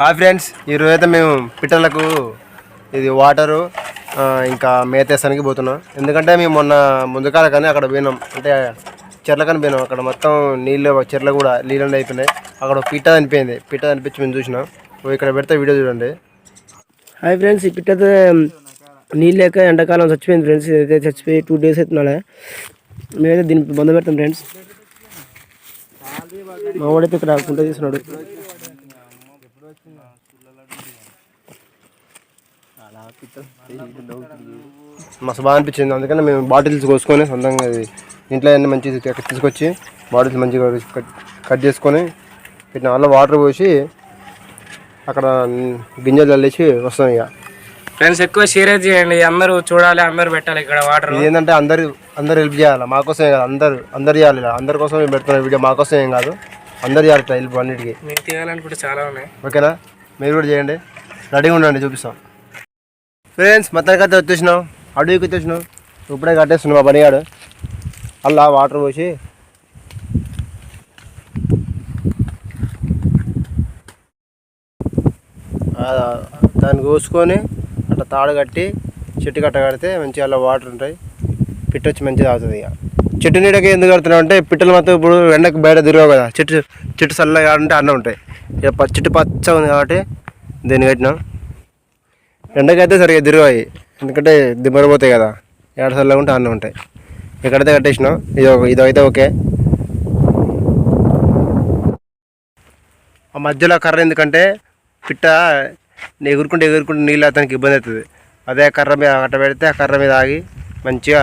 Hi friends ఈరోజు అయితే మేము పిట్టలకు ఇది వాటరు ఇంకా మేతేసానికి పోతున్నాం. ఎందుకంటే మేము మొన్న ముందుకాల కానీ అక్కడ పోయినాం. అంటే చెట్ల కానీ పోయినాం. అక్కడ మొత్తం నీళ్ళు చెట్లు కూడా నీళ్ళు అయిపోయినాయి. అక్కడ ఒక పిట్ట అనిపోయింది పిట్ట అనిపించి మేము చూసినాం. ఓ ఇక్కడ పెడితే వీడియో చూడండి. హాయ్ ఫ్రెండ్స్ ఈ పిట్ట నీళ్ళు లేక ఎండాకాలం చచ్చిపోయింది ఫ్రెండ్స్. ఇదైతే చచ్చిపోయి టూ డేస్ అవుతున్నాడే మేమైతే దీనికి బంద పెడతాం ఫ్రెండ్స్. మా వాడైతే ఇక్కడ కుంట తీస్తున్నాడు. మస్తు బాగా అనిపించింది. అందుకని మేము బాటిల్స్ కోసుకొని సొంతంగా ఇంట్లో అన్ని మంచి తీసుకొచ్చి బాటిల్స్ మంచిగా కట్ చేసుకొని పెట్టిన వల్ల వాటర్ పోసి అక్కడ గింజలు చల్లేసి వస్తాం ఇక. ఫ్రెండ్స్ ఎక్కువ షేర్ చేయండి. అందరూ చూడాలి అందరూ పెట్టాలి ఇక్కడ వాటర్. ఏంటంటే అందరు అందరు హెల్ప్ చేయాలి? మాకోసమే కాదు అందరు అందరు చేయాలి ఇలా. అందరి కోసం మేము పెడుతున్న వీడియో మాకోసం ఏం కాదు. అందరు చేయాలి హెల్ప్ అన్నిటికీ. మీకు తీయాలనుకుంటే చాలా ఉన్నాయి. ఓకేనా? మీరు కూడా చేయండి. రెడీగా ఉండండి చూపిస్తాం. ఫ్రెండ్స్ మొత్తానికైతే వచ్చేసినాం అడవికి వచ్చేసినాం ఇప్పుడే కట్టేస్తున్నాం మా పనిగాడు అలా వాటర్ పోసి. దాన్ని కోసుకొని అట్లా తాడు కట్టి చెట్టు కట్ట కడితే మంచిగా అలా వాటర్ ఉంటాయి. పిట్ట వచ్చి మంచిగా తాగుతుంది ఇక. చెట్టు నీడకి ఎందుకు కడుతున్నాం అంటే పిట్టలు మొత్తం ఇప్పుడు ఎండకు బయట తిరగవు కదా. చెట్టు చెట్టు చల్లగా అంటే అన్న ఉంటాయి. ఇక చెట్టు పచ్చ ఉంది కాబట్టి దీన్ని కట్టినాం. ఎండకైతే సరిగ్గా తిరగాయి ఎందుకంటే దిమ్మరిపోతాయి కదా. ఏడ ఉంటే అన్నీ ఉంటాయి. ఎక్కడైతే కట్టేసినాం ఇది ఇదైతే ఇది అయితే ఓకే. ఆ మధ్యలో కర్ర ఎందుకంటే పిట్ట ఎగురుకుంటే ఎగురుకుంటే నీళ్ళు అతనికి ఇబ్బంది అవుతుంది. అదే కర్ర మీద అట్ట పెడితే ఆ కర్ర మీద ఆగి మంచిగా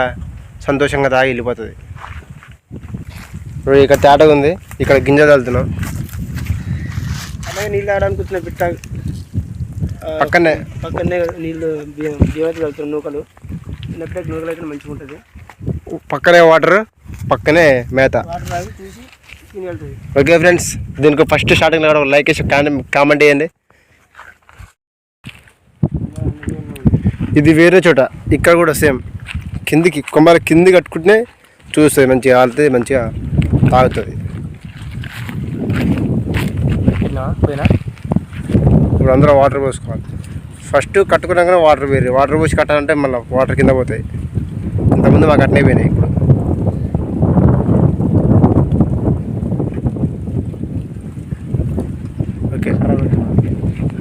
సంతోషంగా తాగి వెళ్ళిపోతుంది. ఇప్పుడు ఇక్కడ తేటగా ఉంది. ఇక్కడ గింజలు చల్లుతున్నాం అలాగే నీళ్ళు ఆడడానికి వచ్చిన పిట్ట పక్కనే. పక్కనే నీళ్ళు అయితే వెళ్తున్నాయి నూకలు. చిన్నప్పుడు నూకలు అయితే మంచిగా ఉంటుంది. పక్కనే వాటర్ పక్కనే మేత. చూసి ఓకే ఫ్రెండ్స్ దీనికి ఫస్ట్ స్టార్టింగ్లో కూడా లైక్ వేసి కామెంట్ చేయండి. ఇది వేరే చోట ఇక్కడ కూడా సేమ్. కిందికి కొమ్మల కింది కట్టుకుంటే చూస్తుంది మంచిగా ఆడుతుంది మంచిగా తాగుతుంది. పోయినా? ఇప్పుడు అందరూ వాటర్ పోసుకోవాలి. ఫస్ట్ కట్టుకున్నాకనే వాటర్ వేరే వాటర్ పోసి కట్టాలంటే మళ్ళీ వాటర్ కింద పోతాయి. ఇంతకుముందు మాకు అట్నే పోయినాయి ఇప్పుడు. ఓకే.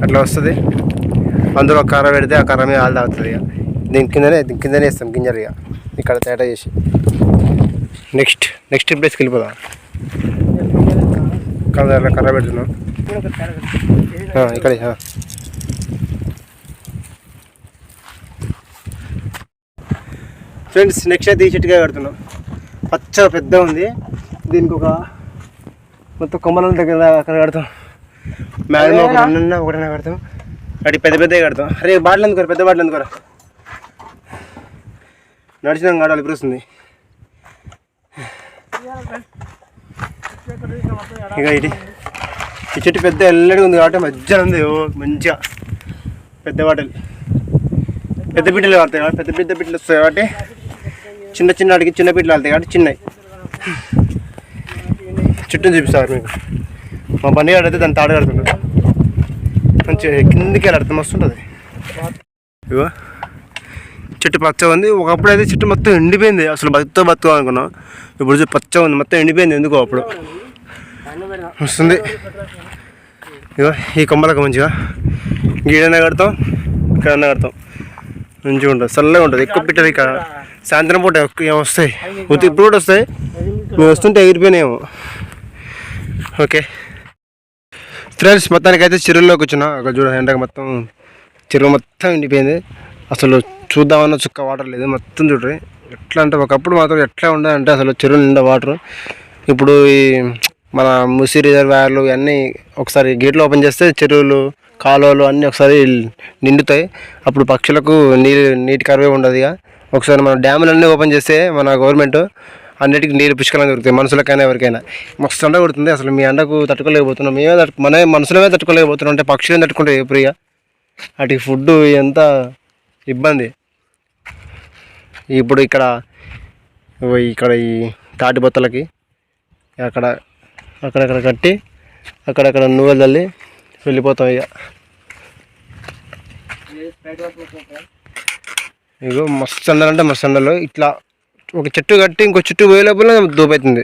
అట్లా వస్తుంది. అందులో కర్ర పెడితే ఆ కర్ర మీద ఆలు తాగుతుంది ఇక. దీని కిందనే దీని కిందనే ఇస్తాం గింజలు ఇక. ఇక్కడ తేటా చేసి. నెక్స్ట్ నెక్స్ట్ ప్లేస్కి వెళ్ళిపోదాం. కర్ర కర్ర పెడుతున్నాం. ఇక్కడే ఇక్కడ ఫ్రెండ్స్ నెక్స్ట్ అయితే ఈ చెట్టుగా కడుతున్నాం. పచ్చగా పెద్ద ఉంది. దీనికి ఒక మొత్తం కొమ్మల దగ్గర అక్కడ కడతాం. మ్యాక్సిమం ఒక రెండున్న ఒకటైనా కడతాం. అటు పెద్ద పెద్దగా కడతాం. అరే బాటలు ఎందుకు పెద్ద బాటలు అందుకోరా నడిచినాం కాడాలి ఇప్పుడు వస్తుంది ఇక ఇది. ఈ చెట్టు పెద్ద ఎల్లడిగా ఉంది కాబట్టి మధ్యలో ఉంది. ఓ మంచిగా. పెద్ద వాటలు పెద్ద బిడ్డలు పడతాయి కాబట్టి పెద్ద పెద్ద బిడ్డలు వస్తాయి కాబట్టి చిన్న చిన్న అడిగి చిన్న బిడ్డలు వెళ్తాయి కాబట్టి చిన్నవి. చుట్టూ చూపిస్తారు మీకు. మా బండి అయితే దాన్ని తాడు కడుతున్నాడు మంచిగా కిందికి వెళ్ళాడుతుంది మస్తు ఉంటుంది. ఇగో. చెట్టు పచ్చగా ఉంది. ఒకప్పుడు అయితే చెట్టు మొత్తం ఎండిపోయింది. అసలు బతుకుతో బతుకు అనుకున్నాం. ఇప్పుడు పచ్చగా ఉంది. మొత్తం ఎండిపోయింది. ఎందుకో అప్పుడు. వస్తుంది. ఇగో ఈ కొమ్మలకు మంచిగా గీడైనా కడతాం ఇక్కడన్నా కడతాం. మంచిగా ఉంటుంది చల్లగా ఉంటుంది. ఎక్కువ పిట్టలు ఇక్కడ. సాయంత్రం పూట వస్తాయి? ఉత్తి ఇప్పుడు కూడా వస్తాయి? మేము వస్తుంటే ఎగిరిపోయినాయేమో. ఓకే. ఫ్రెండ్స్ మొత్తానికి అయితే చెరువులోకి వచ్చిన. అక్కడ చూడ ఎండకు మొత్తం చెరువు మొత్తం ఎండిపోయింది. అసలు చూద్దామన్న చుక్క వాటర్ లేదు. మొత్తం చూడరు ఎట్లా అంటే ఒకప్పుడు మాత్రం ఎట్లా ఉండదంటే అసలు చెరువు నిండా వాటర్ ఇప్పుడు ఈ మన ముసి రిజర్వాయర్లు ఇవన్నీ ఒకసారి గేట్లు ఓపెన్ చేస్తే చెరువులు కాలువలు అన్నీ ఒకసారి నిండుతాయి. అప్పుడు పక్షులకు నీరు నీటి కరువే ఉండదు ఇక. ఒకసారి మన డ్యాములన్నీ ఓపెన్ చేస్తే మన గవర్నమెంట్ అన్నిటికీ నీరు పుష్కలంగా దొరుకుతాయి మనుషులకైనా ఎవరికైనా. మస్తు ఎండ కొడుతుంది అసలు మీ ఎండకు తట్టుకోలేకపోతున్నాం. మేమే తట్టు మన మనుషులమే తట్టుకోలేకపోతున్నాం అంటే పక్షులు ఎప్పుడు ఇక? వాటికి ఫుడ్ ఎంత ఇబ్బంది. ఇప్పుడు ఇక్కడ ఇక్కడ ఈ తాటి బొత్తలకి అక్కడ అక్కడక్కడ కట్టి అక్కడక్కడ నువ్వులు తల్లి వెళ్ళిపోతాం ఇక. ఇగో మస్తు ఎండలు మస్తు ఎండలు ఇట్లా ఒక చెట్టు కట్టి ఇంకో చెట్టు పోయే లోపల దూపైతుంది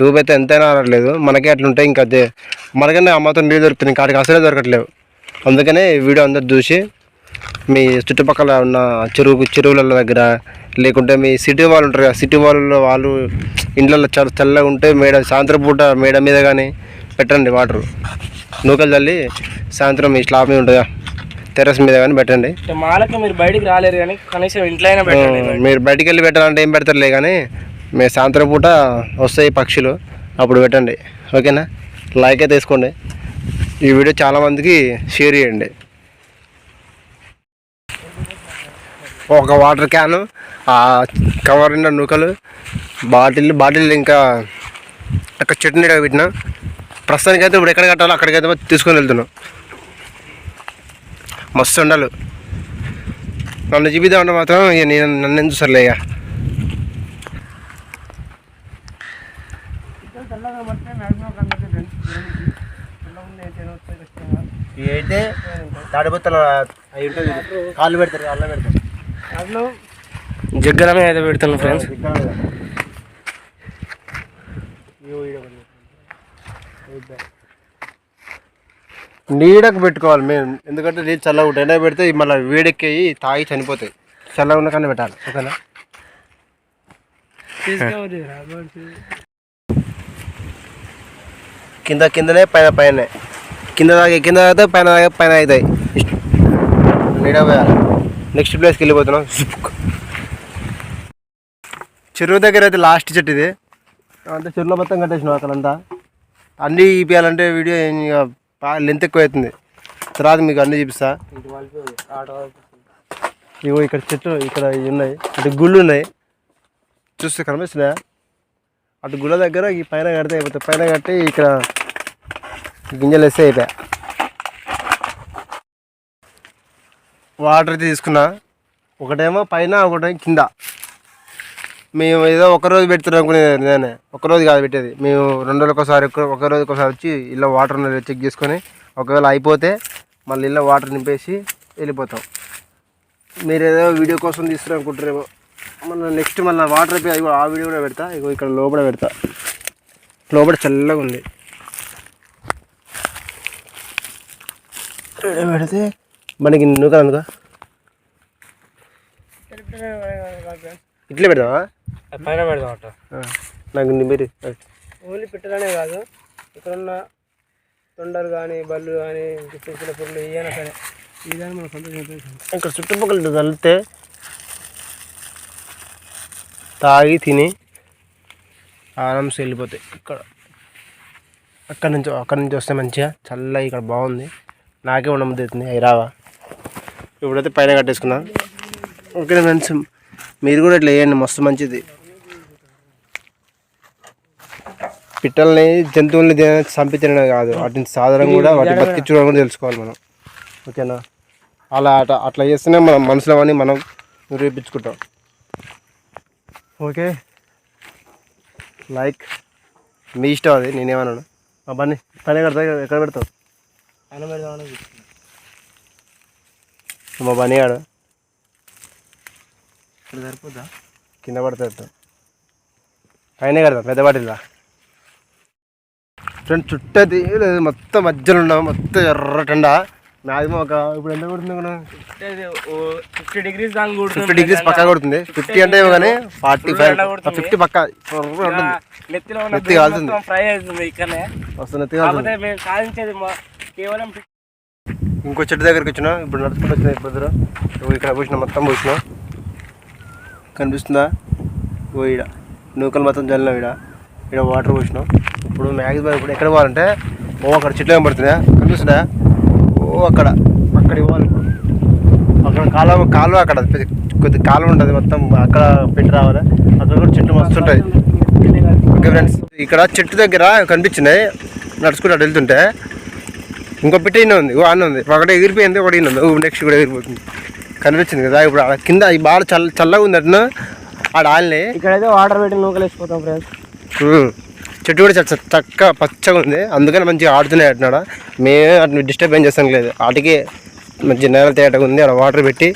దూపైతే ఎంతైనా రావట్లేదు. మనకే అట్లుంటాయి. ఇంకా అదే మనకన్నా అమ్మతో నీళ్ళు దొరుకుతుంది కాడికి అసలే దొరకట్లేవు. అందుకనే వీడియో అందరు చూసి మీ చుట్టుపక్కల ఉన్న చెరువు చెరువుల దగ్గర లేకుంటే మీ సిటీ వాళ్ళు ఉంటారు కదా సిటీ వాళ్ళలో వాళ్ళు ఇండ్లలో చాలా చల్లగా ఉంటే మేడ సాయంత్రం పూట మేడ మీద కానీ పెట్టండి వాటర్. నూకలు చల్లి సాయంత్రం మీ స్లాబ్ మీద ఉంటుందా టెర్రస్ మీద కానీ పెట్టండి. మాలకి మీరు బయటికి రాలేరు కానీ కనీసం ఇంట్లో మీరు బయటికి. వెళ్ళి పెట్టాలంటే ఏం పెడతారులే కానీ మీరు సాయంత్రం పూట వస్తాయి పక్షులు అప్పుడు పెట్టండి. ఓకేనా? లైక్ అయితే తీసుకోండి ఈ వీడియో చాలామందికి షేర్ చేయండి. ఒక వాటర్ క్యాను ఆ కవర్ నిండా నూకలు బాటిల్ బాటిల్ ఇంకా అక్కడ చెట్టు నీడ పెట్టిన. ప్రస్తుతానికైతే ఇప్పుడు ఎక్కడ కట్టాలో అక్కడికైతే తీసుకొని వెళ్తున్నాం. మస్తు ఉండాలి నన్ను చూపిద్దామంటే మాత్రం ఇక నేను నన్ను ఎందుకు సర్లే ఇక. అయితే తాడిపోతల అవి ఉంటుంది. కాళ్ళు పెడతారు అల్ల పెడతారు. జగ్గరమే అయితే పెడుతున్నాం ఫ్రెండ్స్. నీడకు పెట్టుకోవాలి మేము ఎందుకంటే నీళ్ళు చల్లగా ఉంటాయి. ఎండ పెడితే మళ్ళీ వేడెక్కి తాగి చనిపోతాయి. చల్లగా ఉన్న కన్నా పెట్టాలి. ఓకేనా? కింద కిందనే పైన పైన కింద దాకా కింద తాగితే పైన తాగే పైన అవుతాయి నీడ పోయాలి. నెక్స్ట్ ప్లేస్కి వెళ్ళిపోతున్నాం. చెరువు దగ్గర అయితే లాస్ట్ చెట్టు ఇది. అంటే చెరువులో మొత్తం కట్టేసినాం అక్కడంతా? అన్నీ ఇప్పించాలంటే వీడియో లెంత్ ఎక్కువ అవుతుంది. తర్వాత మీకు అన్నీ చూపిస్తా. ఇగో ఇక్కడ చెట్టు ఇక్కడ ఇవి ఉన్నాయి. అటు గుళ్ళు ఉన్నాయి. చూస్తే కనిపిస్తున్నాయా? అటు గుళ్ళ దగ్గర ఈ పైన కడితే అయిపోతాయి. పైన కట్టి ఇక్కడ గింజలు వేస్తే అయిపోయా వాటర్ అయితే తీసుకున్నా. ఒకటేమో పైన ఒకటేమో కింద. మేము ఏదో ఒక రోజు పెడుతున్నాం అనుకునేది నేనే. ఒకరోజు కాదు పెట్టేది. మేము రెండు రోజులకోసారి ఒకసారి ఒక- ఒక ఒకసారి వచ్చి ఇలా వాటర్ ఉన్నది చెక్ చేసుకొని ఒకవేళ అయిపోతే మళ్ళీ ఇలా వాటర్ నింపేసి వెళ్ళిపోతాం. మీరు ఏదో వీడియో కోసం తీస్తారు అనుకుంటారేమో మళ్ళీ నెక్స్ట్ మళ్ళీ వాటర్ అయిపోయి ఆ వీడియో కూడా పెడతా. ఇగో ఇక్కడ లోపల పెడతా. లోపల చల్లగా ఉంది. పెడితే మనకి నూకలు అందుకో? ఇట్లే పెడదామా? పైన పెడదాం నాకు మీరు ఓన్లీ పెట్టడానే కాదు ఇక్కడ ఉన్న తొండలు కానీ బళ్ళు కానీ చిన్న చిన్న పురులు ఏమైనా సరే విధానం మనం. ఇక్కడ చుట్టుపక్కల చల్లితే తాగి తిని ఆరామ్స్ వెళ్ళిపోతాయి ఇక్కడ. అక్కడ నుంచి అక్కడ నుంచి వస్తే మంచిగా చల్లగా ఇక్కడ బాగుంది. నాకే ఉండముద్ది అవుతుంది అవి రావా? ఇప్పుడైతే పైన కట్టేసుకున్నా. ఓకే ఫ్రెండ్స్ మీరు కూడా ఇట్లా వేయండి మస్తు మంచిది. పిట్టల్ని జంతువుల్ని చంపి తినడం కాదు వాటిని సాధారణ కూడా వాటి బతికించడం కూడా తెలుసుకోవాలి మనం. ఓకేనా? అలా అట అట్లా చేస్తేనే మనం మనసులో అని మనం నిరూపించుకుంటాం. ఓకే. లైక్ మీ ఇష్టం అది నేనేమన్నాను బన్నీ పని కడతా ఎక్కడ పెడతావు. మా బన్నీ ఆడు ఇక్కడ సరిపోద్దా? కింద పడితే పెడతాం పైన కడతాం పెద్ద బాటిల్లా ఫ్రెండ్ చుట్టది లేదు మొత్తం మధ్యలో ఉన్నాం మొత్తం ఎర్రటండా మ్యాక్సిమం ఒక ఇప్పుడు ఎంత కొడుతుంది మనం ఫిఫ్టీ డిగ్రీస్ ఫిఫ్టీ పక్కా కొడుతుంది. ఫిఫ్టీ అంటే కానీ ఫార్టీ ఫైవ్. ఫిఫ్టీ పక్కా. నెత్తి కాలుతుంది. ఫ్రై అవుతుంది ఇక్కడనే. వస్తుంది సాధించేది మా- కేవలం ఇంకో చెట్టు దగ్గరికి వచ్చినా ఇప్పుడు నడుచుకుంటూ వచ్చిన ఇప్పుడు ఇక్కడ పోసిన మొత్తం పోసిన. కనిపిస్తుందా? ఓ ఈడ నూకలు మొత్తం జల్లినాం ఈడ. ఈడ వాటర్ పోసినాం. ఇప్పుడు మ్యాక్సిమం ఇప్పుడు ఎక్కడ పోవాలంటే ఓ అక్కడ చెట్లు కనబడుతున్నాయా కనిపిస్తుందా? ఓ అక్కడ అక్కడ ఇవ్వాలి. ఇప్పుడు అక్కడ కాలువ కాలువ అక్కడ కొద్ది కాలువ ఉంటుంది మొత్తం అక్కడ పెట్టి రావాలి. అక్కడ కూడా చెట్లు మస్తు ఉంటాయి. ఓకే ఫ్రెండ్స్ ఇక్కడ చెట్టు దగ్గర కనిపించినాయి. నడుచుకుంటూ అటు వెళ్తుంటే ఇంకో పిట్ట ఇన్న ఉంది. ఓ అన్న ఉంది. ఒకటి ఎగిరిపోయింది ఒకటి ఇన్న ఉంది. ఓ నెక్స్ట్ కూడా ఎగిరిపోతుంది. కనిపించింది కదా ఇప్పుడు ఆడ కింద ఈ బాగా చల్ల చల్లగా ఉంది అట్ను? ఆడ ఆల్ని ఇక్కడైతే వాటర్ పెట్టి నూకలు వేసిపోతాం ఫ్రెండ్స్ చెట్టు కూడా చాలా చక్కగా పచ్చగా ఉంది. అందుకని మంచిగా ఆడుతున్నాయి అంటున్నాడు మేమే అటు డిస్టర్బ్ ఏం చేస్తాం లేదు. వాటికి మంచి నేల తేటగా ఉంది. అక్కడ వాటర్ పెట్టి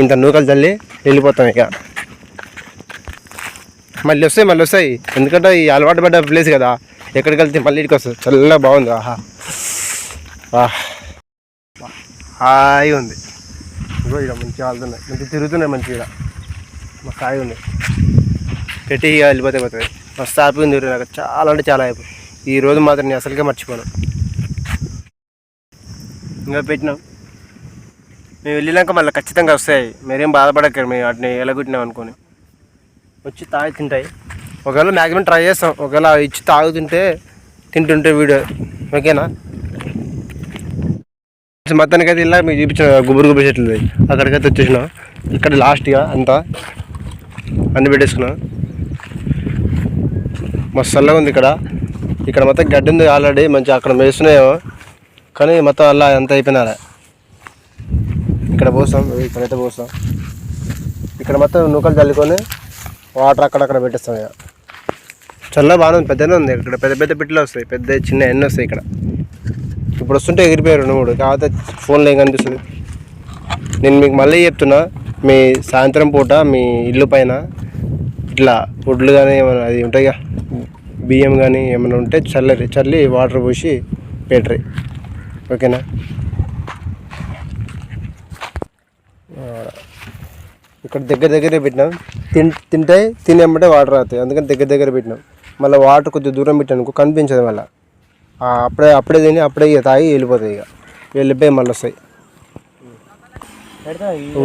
ఇంత నూకలు చల్లి వెళ్ళిపోతాం ఇక. మళ్ళీ వస్తాయి మళ్ళీ వస్తాయి. ఎందుకంటే ఈ అలవాటు పడ్డ ప్లేస్ కదా. ఎక్కడికి వెళ్తే మళ్ళీ ఇక్కడికి వస్తుంది. చల్లగా బాగుంది. ఆహా. హాయి ఉంది. ఇగో ఇక్కడ మంచిగా ఆడుతున్నాయి మంచిగా తిరుగుతున్నాయి మంచిగా మాకు హాయి ఉంది. పెట్టి ఇక వెళ్ళిపోతే పోతుంది. మస్తు హ్యాపీ ఉంది నాకు. చాలా అంటే చాలా హ్యాపీ. ఈ రోజు మాత్రం నేను అసలుకే మర్చిపోను. ఇంకా పెట్టినాం. మేము వెళ్ళినాక మళ్ళీ ఖచ్చితంగా వస్తాయి. మీరేం బాధపడక్కరు మేము వాటిని ఎలగొట్టినాం అనుకోని. వచ్చి తాగి తింటాయి. ఒకవేళ మ్యాక్సిమం ట్రై చేస్తాం. ఒకవేళ అవి ఇచ్చి తాగుతుంటే తింటుంటే వీడియో. ఓకేనా? మొత్తానికి అయితే ఇలా మీకు చూపించిన గుబురు గుబురు చెట్లు అక్కడికైతే వచ్చేసినాం. ఇక్కడ లాస్ట్గా అంతా అన్ని పెట్టేసుకున్నా. మస్తు చల్లగా ఉంది ఇక్కడ. ఇక్కడ మొత్తం గడ్డి ఉంది ఆల్రెడీ మంచి అక్కడ వేస్తున్నాయో కానీ మొత్తం అలా అంత అయిపోయినారా. ఇక్కడ పోస్తాం ఇక్కడైతే పోస్తాం ఇక్కడ మొత్తం నూకలు చల్లుకొని వాటర్ అక్కడక్కడ పెట్టేస్తాం ఇక. చల్ల బాగానే ఉంది పెద్దనే ఉంది. ఇక్కడ పెద్ద పెద్ద పిట్టలు వస్తాయి పెద్ద చిన్న ఎన్ని వస్తాయి ఇక్కడ. ఇప్పుడు వస్తుంటే ఎగిరిపోయారు రెండు మూడు. కాకపోతే ఫోన్లో ఏం కనిపిస్తుంది? నేను మీకు మళ్ళీ చెప్తున్నా మీ సాయంత్రం పూట మీ ఇల్లు పైన ఇట్లా వడ్లు కానీ ఏమైనా అది ఉంటాయి కదా, బియ్యం కానీ ఏమైనా ఉంటే చల్లరి చల్లి వాటర్ పోసి పెట్టరి. ఓకేనా? ఇక్కడ దగ్గర దగ్గరే పెట్టినాం. తిన్ తింటే తినేమంటే వాటర్ అవుతాయి అందుకని దగ్గర దగ్గర పెట్టినాం. మళ్ళీ వాటర్ కొద్దిగా దూరం పెట్టానుకో కనిపించదు మళ్ళీ. అప్పుడే అప్పుడే తిని అప్పుడే ఇక తాగి వెళ్ళిపోతాయి ఇక. వెళ్ళిపోయి మళ్ళీ వస్తాయి.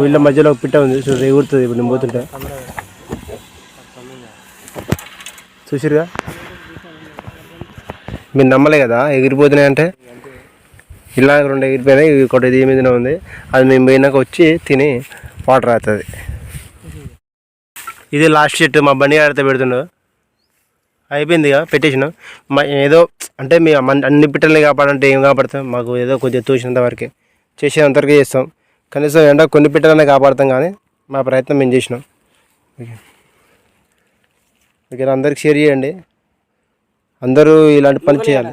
వీళ్ళ మధ్యలో ఒక పిట్ట ఉంది చూసి ఎగురుతుంది ఇప్పుడు నేను పోతుంటే. చూసిరుగా? మీరు నమ్మలే కదా ఎగిరిపోతున్నాయి అంటే? ఇలా రెండు ఎగిరిపోయినాయి ఒకటి ఇది మీదనే ఉంది. అది మేము పోయినాక వచ్చి తిని వాటర్ అవుతుంది ఇది లాస్ట్ చెట్టు మా బండి ఆడితే పెడుతుండో అయిపోయింది ఇక పెట్టేసినాం మా ఏదో అంటే మీ అన్ని పిట్టల్ని కాపాడంటే ఏం కాపాడతాం? మాకు ఏదో కొద్దిగా తోచినంత వరకే. చేసేంత వరకే చేస్తాం. కనీసం ఎండ కొన్ని పిట్టలనే కాపాడతాం కానీ మా ప్రయత్నం మేము చేసినాం. ఓకే. ఓకే అందరికి షేర్ చేయండి. అందరూ ఇలాంటి పని చేయాలి.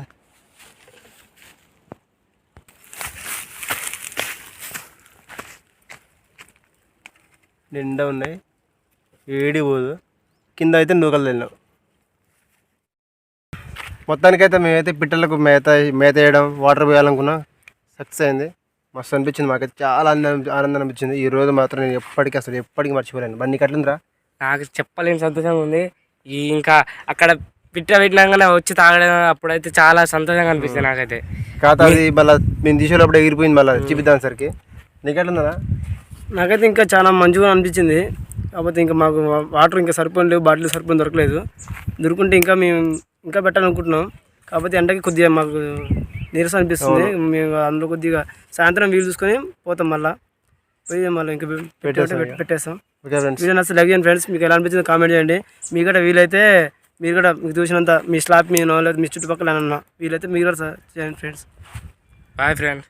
నిండా ఉన్నాయి. ఏడి పోదు. కింద అయితే నూకలు వెళ్ళినాం మొత్తానికైతే మేమైతే పిట్టలకు మేత మేత వేయడం వాటర్ పోయాలనుకున్నాం సక్సెస్ అయింది. మస్తు అనిపించింది మాకైతే. చాలా ఆనందం ఆనందం అనిపించింది. ఈ రోజు మాత్రం నేను ఎప్పటికీ అసలు ఎప్పటికీ మర్చిపోలేను. బండి కట్టిందిరా? నాకు చెప్పలేని సంతోషంగా ఉంది. ఈ ఇంకా అక్కడ పిట్ట పెట్టినాకనే వచ్చి తాగడం అప్పుడైతే చాలా సంతోషంగా అనిపిస్తుంది నాకైతే. కాదు అది మళ్ళీ మేము తీసేటప్పుడు ఎగిరిపోయింది మళ్ళీ చూపిద్దాం సరికి. నీకెట్లుందా నాకైతే ఇంకా చాలా మంచిగా అనిపించింది. కాకపోతే ఇంకా మాకు వాటర్ ఇంకా సరిపోని లేవు బాటిల్ సరిపోని దొరకలేదు. దొరుకుంటే ఇంకా మేము ఇంకా పెట్టాలనుకుంటున్నాం. కాకపోతే ఎండకి కొద్దిగా మాకు నీరసం అనిపిస్తుంది. మేము అందులో కొద్దిగా సాయంత్రం వీలు చూసుకొని పోతాం మళ్ళీ. పోయి మళ్ళీ ఇంకా పెట్టేస్తే పెట్టి- పెట్టేస్తాం. Okay friends. వీడియో నచ్చ లైక్ చేయండి ఫ్రెండ్స్. మీకు ఎలా అనిపించిందో కామెంట్ చేయండి. మీకు కూడా వీలైతే మీరు కూడా మీకు చూసినంత మీ స్లాబ్ మీనో లేదా మీ చుట్టుపక్కల ఏమన్నా వీలైతే మీరు కూడా చేయండి ఫ్రెండ్స్. Boy friend